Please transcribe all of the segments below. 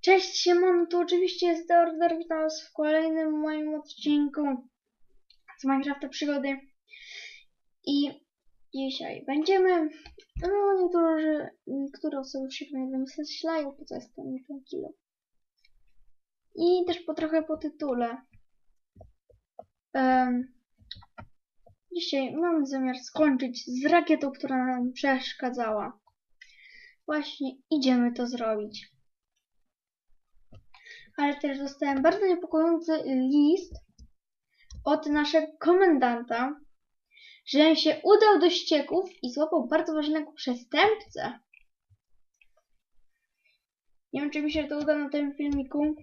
Cześć, siemano, to oczywiście jest The Order, witam was w kolejnym moim odcinku z Minecrafta Przygody. I dzisiaj będziemy, no niektórzy, niektóre osoby już się pewnie wymyślają, po co jest ten ten kilo. I też po trochę po tytule. Em, dzisiaj mam zamiar skończyć z rakietą, która nam przeszkadzała. Właśnie idziemy to zrobić ale też dostałem bardzo niepokojący list od naszego komendanta, że się udał do ścieków i złapał bardzo ważnego przestępcę. Nie wiem, czy mi się to uda na tym filmiku.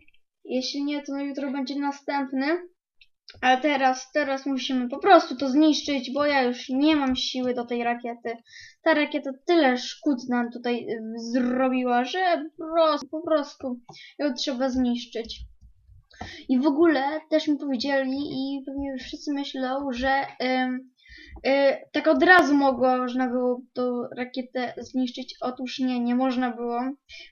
Jeśli nie, to jutro będzie następny. Ale teraz, teraz musimy po prostu to zniszczyć, bo ja już nie mam siły do tej rakiety. Ta rakieta tyle szkód nam tutaj y, zrobiła, że po prostu, ją trzeba zniszczyć. I w ogóle też mi powiedzieli i pewnie wszyscy myślą, że ym, y, tak od razu mogło, można było tą rakietę zniszczyć. Otóż nie, nie można było,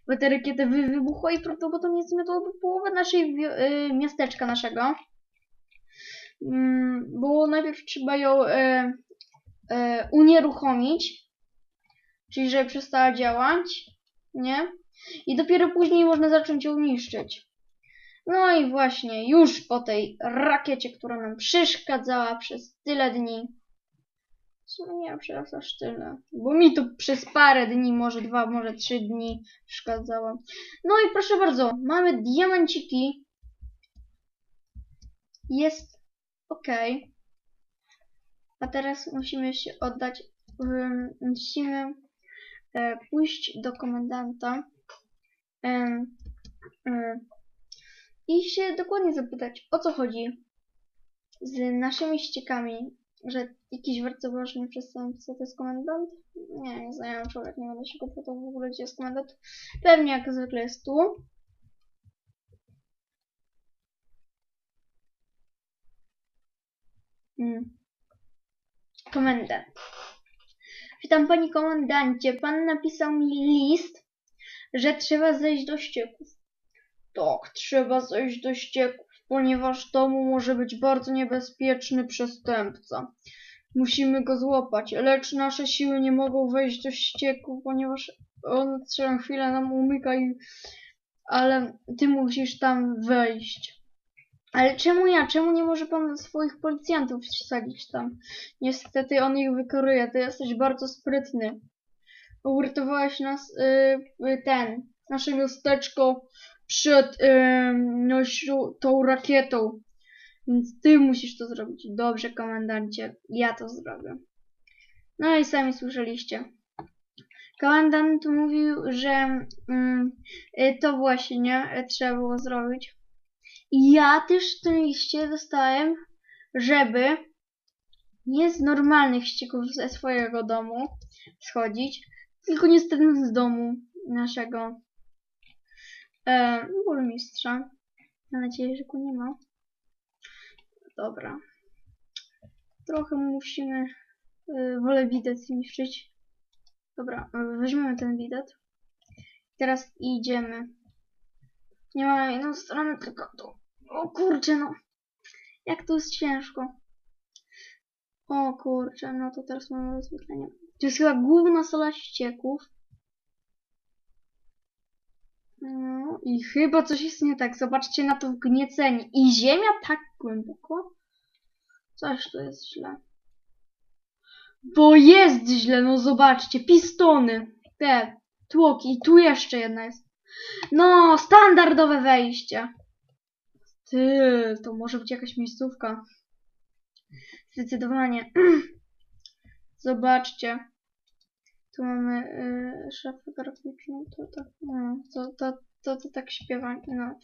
bo ta rakieta wy wybuchła i prawdopodobnie zmiotłaby połowę naszej wio- y, miasteczka naszego. Bo najpierw trzeba ją e, e, unieruchomić, czyli żeby przestała działać, nie? I dopiero później można zacząć ją niszczyć. No i właśnie, już po tej rakiecie, która nam przeszkadzała przez tyle dni. Sumie nie przez aż tyle, bo mi to przez parę dni, może dwa, może trzy dni przeszkadzała. No i proszę bardzo, mamy diamenciki. Jest Okej. A teraz musimy się oddać. musimy e, pójść do komendanta em, em, i się dokładnie zapytać, o co chodzi z naszymi ściekami, że jakiś bardzo ważny przestępca to jest komendant? Nie, nie znajomy człowiek, nie będę się go pytał w ogóle, gdzie jest komendant. Pewnie jak zwykle jest tu. Mm. Komendant. Witam panie komendancie. Pan napisał mi list, że trzeba zejść do ścieków. Tak, trzeba zejść do ścieków, ponieważ domu może być bardzo niebezpieczny przestępca. Musimy go złapać, lecz nasze siły nie mogą wejść do ścieków, ponieważ on co chwilę nam umyka i... Ale ty musisz tam wejść. Ale czemu ja? Czemu nie może pan swoich policjantów wsadzić tam? Niestety on ich wykoruje. Ty jesteś bardzo sprytny. Uratowałeś nas, y, y, ten, nasze miasteczko przed y, no, śru- tą rakietą. Więc ty musisz to zrobić. Dobrze, komendancie. Ja to zrobię. No i sami słyszeliście. Komendant mówił, że mm, y, to właśnie y, trzeba było zrobić. Ja też liście dostałem, żeby nie z normalnych ścieków ze swojego domu schodzić, tylko niestety z domu naszego e, burmistrza. Mam nadzieję, że go nie ma. Dobra. Trochę musimy y, wolę widać zniszczyć. Dobra, weźmiemy ten widok. Teraz idziemy. Nie mamy jedną stronę, tylko tu. O kurczę, no. Jak to jest ciężko. O kurczę, no to teraz mamy rozwietlenie. To jest chyba główna sala ścieków. No i chyba coś jest nie tak. Zobaczcie na to wgniecenie. I ziemia tak głęboko. Coś tu jest źle. Bo jest źle, no zobaczcie. Pistony. Te tłoki. I tu jeszcze jedna jest. No, standardowe wejście. Ty, to może być jakaś miejscówka. Zdecydowanie. Zobaczcie. Tu mamy y, szafę graficzną. To, to, no, to, to, to, to tak śpiewa. No.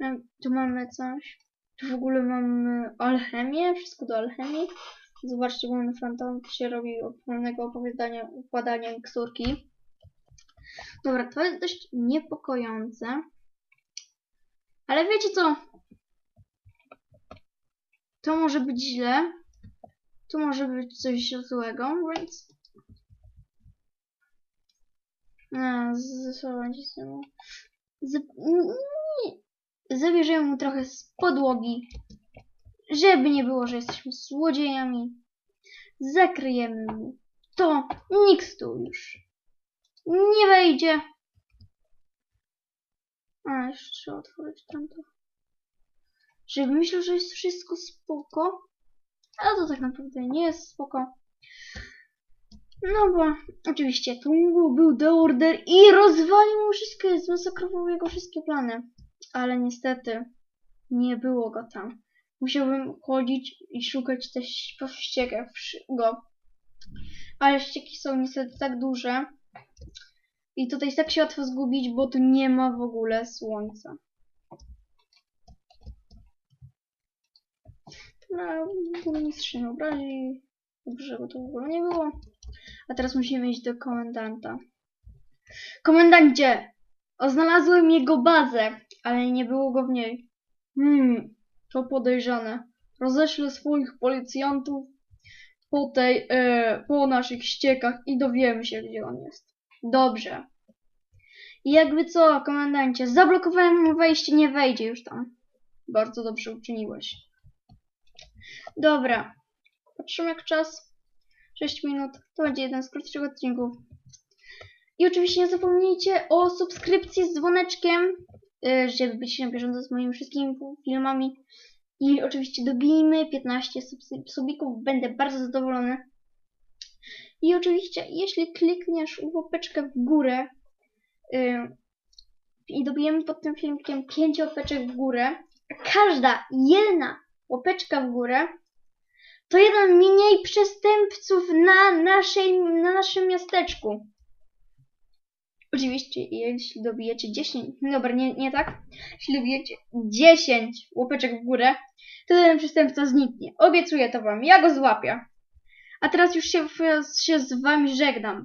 No, Tu mamy coś. Tu w ogóle mamy alchemię. Wszystko do alchemii. Zobaczcie, główny fantom się robi od pełnego opowiadania, układania miksturki. Dobra, to jest dość niepokojące. Ale wiecie co? To może być źle. Tu może być coś złego, więc... A, ze sobą się. Z... Zabierzemy mu trochę z podłogi, żeby nie było, że jesteśmy złodziejami. Zakryjemy mu to. Nikt tu już nie wejdzie. A, jeszcze trzeba otworzyć tamto. Żeby myślał, że jest wszystko spoko. A to tak naprawdę nie jest spoko. No bo oczywiście Tungu był The Order i rozwalił mu wszystkie, zmasakrował jego wszystkie plany. Ale niestety nie było go tam. Musiałbym chodzić i szukać też po ściekach wszy- go. Ale ścieki są niestety tak duże. I tutaj jest tak się łatwo zgubić, bo tu nie ma w ogóle słońca. No, burmistrz nie obrazi. Dobrze, żeby to w ogóle nie było. A teraz musimy iść do komendanta. Komendancie! Znalazłem jego bazę, ale nie było go w niej. Hmm, to podejrzane. Roześlę swoich policjantów po tej, e, po naszych ściekach i dowiemy się, gdzie on jest. Dobrze. I jakby co, komendancie, zablokowałem mu wejście, nie wejdzie już tam. Bardzo dobrze uczyniłeś. Dobra. Patrzymy jak czas. 6 minut. To będzie jeden z krótszych odcinków. I oczywiście nie zapomnijcie o subskrypcji z dzwoneczkiem, y, żeby być na bieżąco z moimi wszystkimi filmami. I oczywiście dobijmy 15 subsy- subików, będę bardzo zadowolony. I oczywiście, jeśli klikniesz łapeczkę w górę y, i dobijemy pod tym filmikiem 5 łapeczek w górę, każda jedna łapeczka w górę to jeden mniej przestępców na, naszej, na naszym miasteczku. Oczywiście, jeśli dobijecie 10, no dobra, nie, nie tak. Jeśli dobijecie 10 łapeczek w górę, to ten przestępca zniknie. Obiecuję to wam, ja go złapię. A teraz już się, się z wami żegnam.